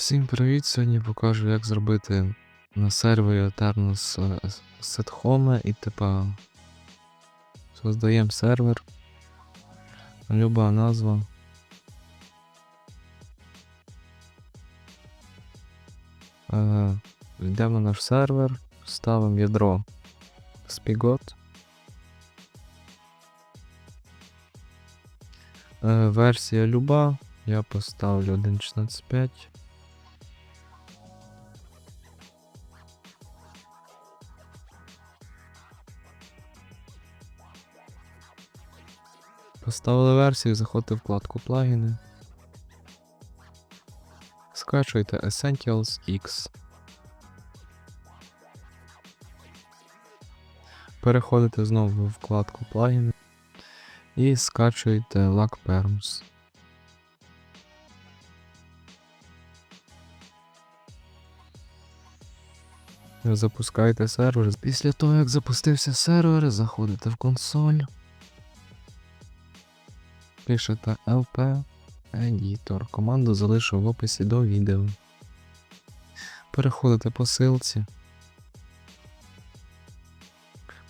Всім привіт! Сьогодні покажу, як зробити на сервері Eternus е, сетхоме і типа создаємо сервер. Люба назва. Йдемо на наш сервер, ставимо ядро Spigot. Е, Версія люба. Я поставлю 1.16.5. Поставили версію, заходьте в вкладку плагіни. Скачуйте Essentials X. Переходите знову в вкладку плагіни і скачуєте LackPerms. Запускайте сервер. Після того, як запустився сервер, заходите в консоль. Пишете LP Editor. Команду залишу в описі до відео. Переходите по ссылці.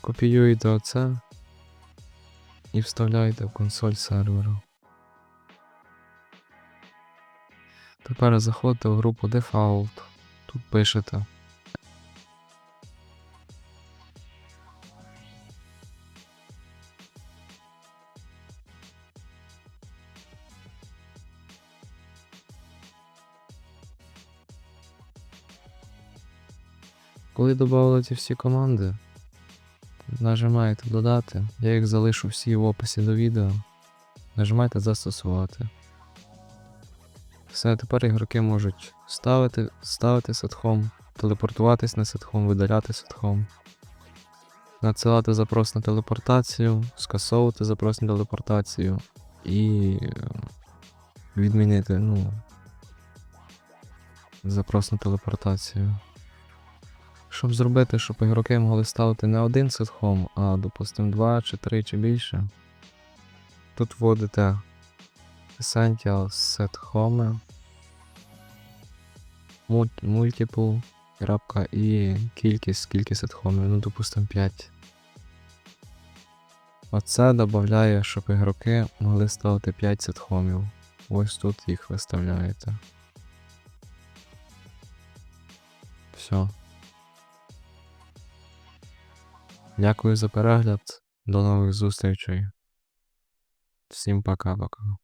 Копіюєте оце і вставляєте в консоль серверу. Тепер заходите в групу Default. Тут пишете. Коли додали ці всі команди, нажимаєте додати, я їх залишу всі в описі до відео. Нажимаєте застосувати. Все, тепер ігроки можуть ставити, ставити сетхом, телепортуватись на сетхом, видаляти сетхом, надсилати запрос на телепортацію, скасовувати запрос на телепортацію і е, відмінити, ну, запрос на телепортацію. Щоб зробити, щоб ігроки могли ставити не один сетхом, а допустим 2 чи 3 чи більше. Тут вводите Essential Set Home Multiple крапка і кількість, скільки сетхомів, ну допустим 5. Оце додає, щоб ігроки могли ставити 5 сетхомів. Ось тут їх виставляєте. Все. Дякую за перегляд. До нових зустрічей. Всім пока-пока.